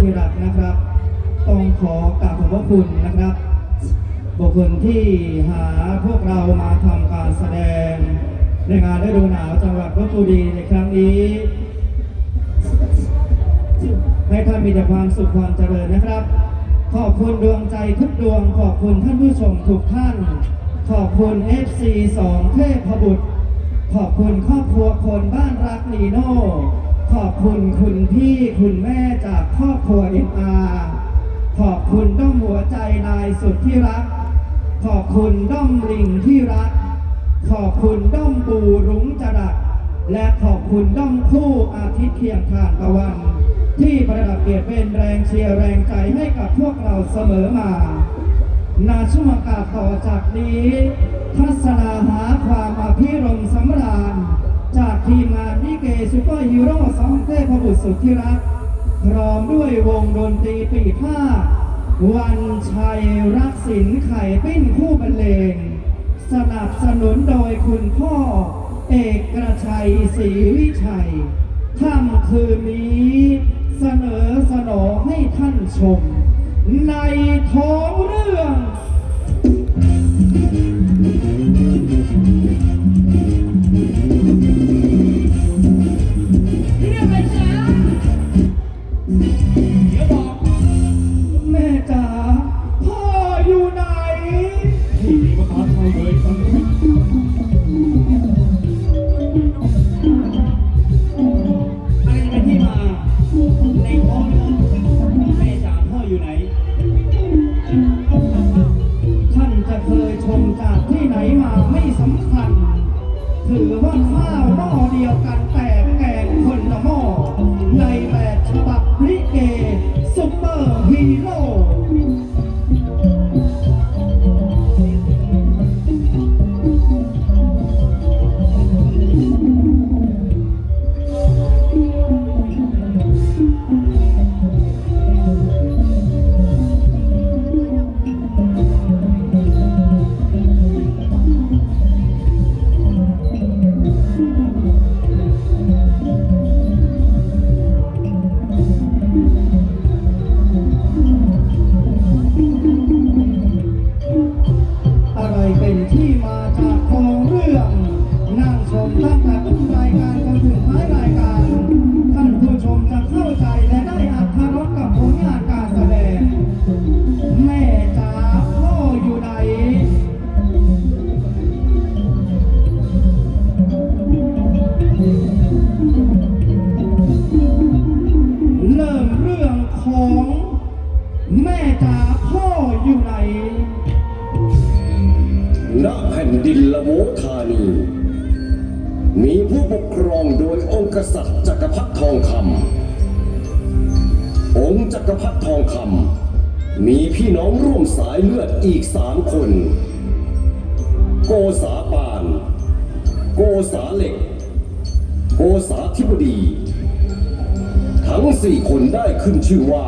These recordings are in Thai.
ที่รักนะครับ ต้องขอกราบขอบพระคุณนะครับบุคคลที่หาพวกเรามาทำการแสดง ในงานฤดูหนาวจังหวัดลบบุรีในครั้งนี้ ให้ท่านมีแต่ความสุขความเจริญนะครับ ขอบคุณดวงใจทุกดวง ขอบคุณท่านผู้ชมทุกท่าน ขอบคุณ FC สองเทพบุตร ขอบคุณครอบครัวคนบ้านรักนีโน่ ขอบคุณคุณพี่คุณแม่จากครอบครัวเอ็นอาขอบคุณด้อมหัวใจนายสุดที่รัก ขอบคุณด้อมลิงที่รัก ขอบคุณด้อมปูรุ้งจรัสและขอบคุณด้อมคู่อาทิตย์เคียงทานตะวัน ที่ประดับเกียรติเป็นแรงเชียร์แรงใจให้กับพวกเราเสมอมา นาช่วงอากาศต่อจากนี้ ทัศนาหาความอภิรมสำราญจากทีมงาน เกซูเปอร์ฮีโร่สองเทพบุตรสุดที่รัก พร้อมด้วยวงดนตรีปีผ้า วันชัยรักสินไข่ปิ้นคู่บรรเลง สนับสนุนโดยคุณพ่อ เอกกระชัยศรีวิชัยค่ำคืนนี้เสนอสนองให้ท่านชม ในท้องเรื่อง ดินละโวธานี มีผู้ปกครองโดยองค์กษัตริย์จักรพรรดิทองคำองค์จักรพรรดิทองคำมีพี่น้องร่วมสายเลือดอีกสามคน โกษาปาน โกษาเหล็ก โกษาธิบดี ทั้งสี่คนได้ขึ้นชื่อว่า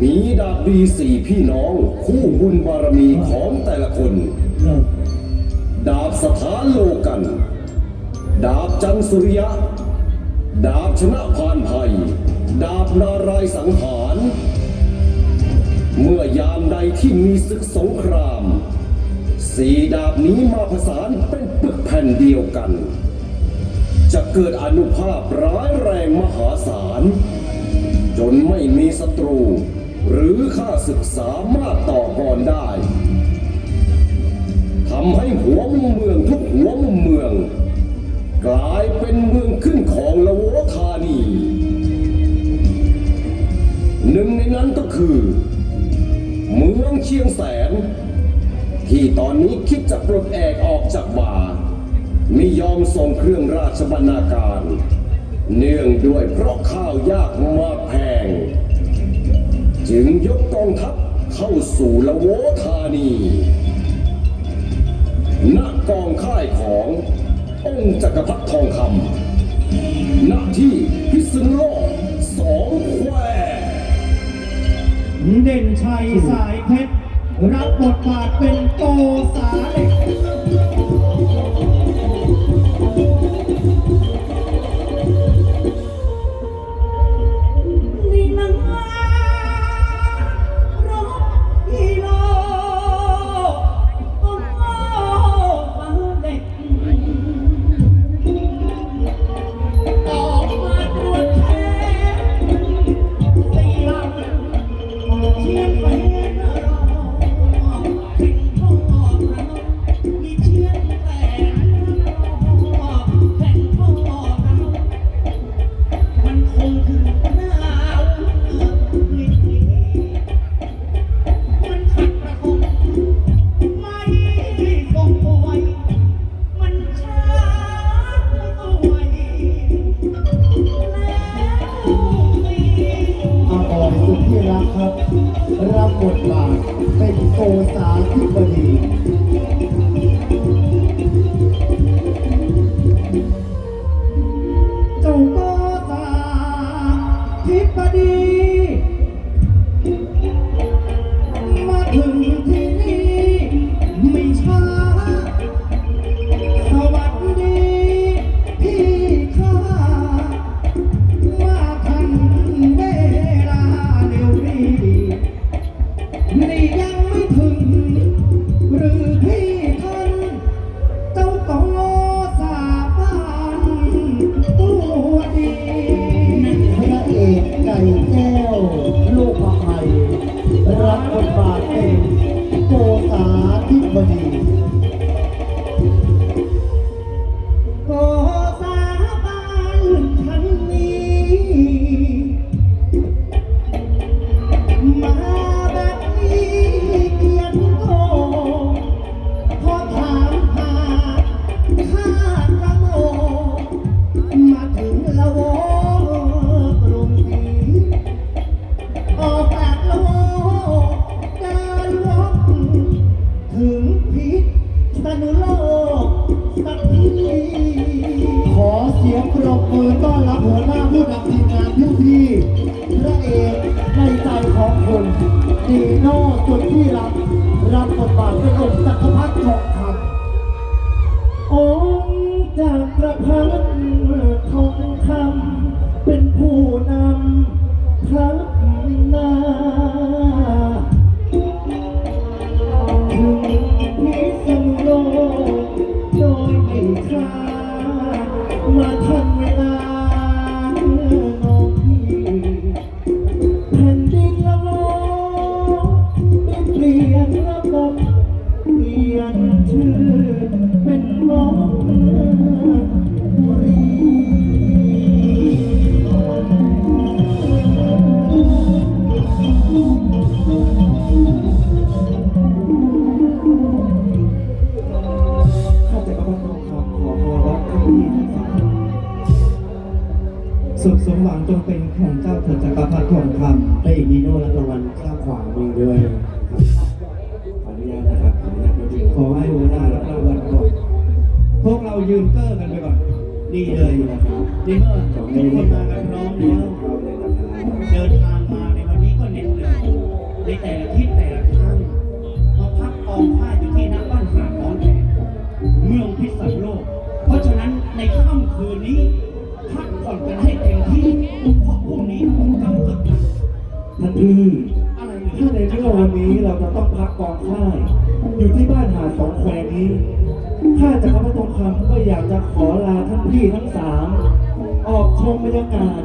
มีดาบดีสี่พี่น้องคู่บุญบารมีของแต่ละคน ดาบสถานโลกัน ดาบจันสุริยะ ดาบชนะพานภัย ดาบนารายสังหาร เมื่อยามใดที่มีศึกสงคราม สีดาบนี้มาผสานเป็นปึกแผ่นเดียวกัน จะเกิดอนุภาพร้ายแรงมหาศาล จนไม่มีศัตรู หรือข้าศึกสามารถต่อกรได้ ทำให้หัวมุมเมืองทุกหัวมุมเมือง กลายเป็นเมืองขึ้นของละโวธานี หนึ่งในนั้นก็คือ เมืองเชียงแสน ที่ตอนนี้คิดจะปลดแอกออกจากบาไม่ยอมส่งเครื่องราชบรรณาการ เนื่องด้วยเพราะข้าวยากมากแพง จึงยกกองทัพเข้าสู่ละโวธานี ณกองค่ายขององค์จักรพรรดิทองคำณที่พิษณุโลกสองแควเด่นชัยสายเพชร รับบทบาทเป็นโตสาเหล็ก 今天欢。 รักครับบทบาทเป็นโกสาธิบดี นดีเลยนะครับดีเมื่อทุกคนมากันพร้อมแล้วเดินทางมาในวันนี้ก็เหน็ดเหนื่อยในแต่ละทิศแต่ละทางมาพักกองผ้าอยู่ที่น้าบ้านหาดน้องแดงเมืองพิษณุโลก เพราะฉะนั้นในค่ำคืนนี้พักผ่อนกันให้เต็มที่เพราะพรุ่งนี้ต้องกำลังท่านพี่อะไรถ้าในเรื่องวันนี้เราจะต้องพักกองค่ายอยู่ที่บ้านหาดสองแควนี้ ข้าจากรพรรดิองคำก็อยากจะขอลาท่านพี่ทั้งสาม ออกชมบรรยากาศ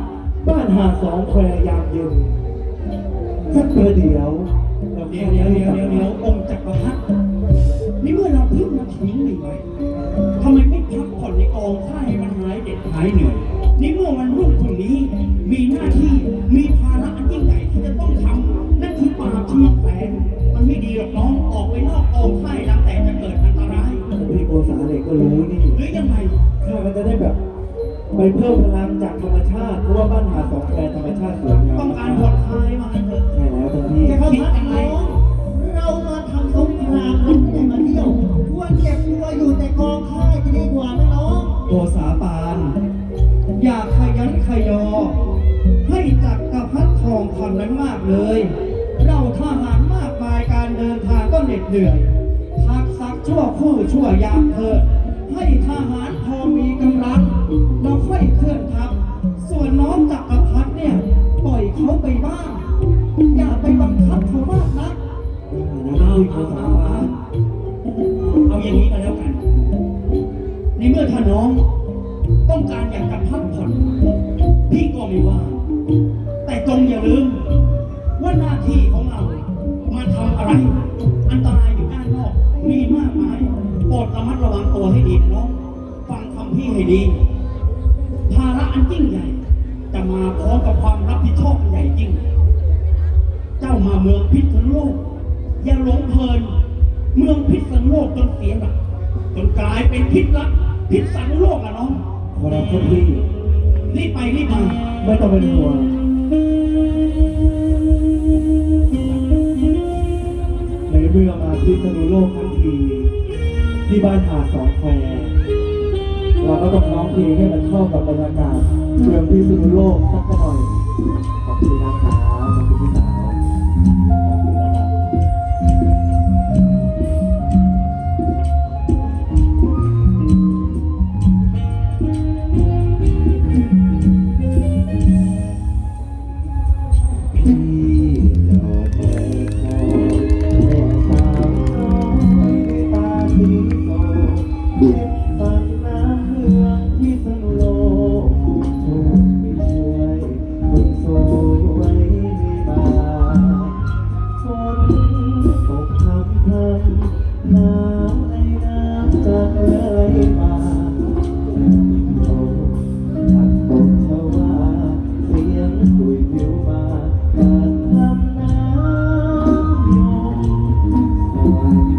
บ้านหาดสองแควยามเย็นสักประเดี๋ยวเดี๋เดี๋ยวเดี๋เดี๋ยวเดี๋เดี๋ยวเดี๋ยวองค์จักรพรรดินี่เมื่อเราเพิ่งมาถึงใหม่ๆทำไมไม่พักผ่อนในกองข้าให้มันหายเด็ดหายเหนื่อยนี่เมื่อวันร จักรพรรดิทองคำนั้นมากเลย เราทหารมากมายการเดินทางก็เหน็ดเหนื่อยพักสักชั่วคู่ชั่วยามเถิดให้ทหารพอมีกำลังเราค่อยเคลื่อนทัพส่วนน้องจักรพรรดิเนี่ยปล่อยเขาไปบ้าง อย่าไปบังคับเขามากนะนะพี่โกษาปาเอาอย่างนี้ก็แล้วกัน ในเมื่อถ้าน้อง ต้องการอยากจะพักผ่อนพี่ก็ไม่ว่า แต่จงอย่าลืม ว่าหน้าที่ของเรา มาทำอะไร อันตรายอยู่ด้านนอก มีมากมายโปรดระมัดระวังตัวให้ดีนะน้องฟังคำพี่ให้ดี ภาระอันยิ่งใหญ่ จะมาพร้อมกับความรับผิดชอบอันใหญ่ยิ่ง เจ้ามาเมืองพิษณุโลก อย่าหลงเพลิน เมืองพิษณุโลกจนเสียหลักจนกลายเป็นพิษรักพิษณุโลกอะน้องขอรับท่านพี่ รีบไปรีบไปไม่ต้องเป็นห่วงในเมื่อมาพิษณุโลกทันที ที่บ้านหาสองแควเราก็ต้องร้องเพลงให้มันเข้ากับบรรยากาศเมืองพิษณุโลกสักหน่อยขอบคุณนะครับ ปากน้ำเมือที่สนุโลกคุณช่วยช่วยคุณสวยไม่มาฝนตกทำนาวในน้ำจากเลยมาโตผักตกชวาเสียงคุยผิวมาการทำน้ำยม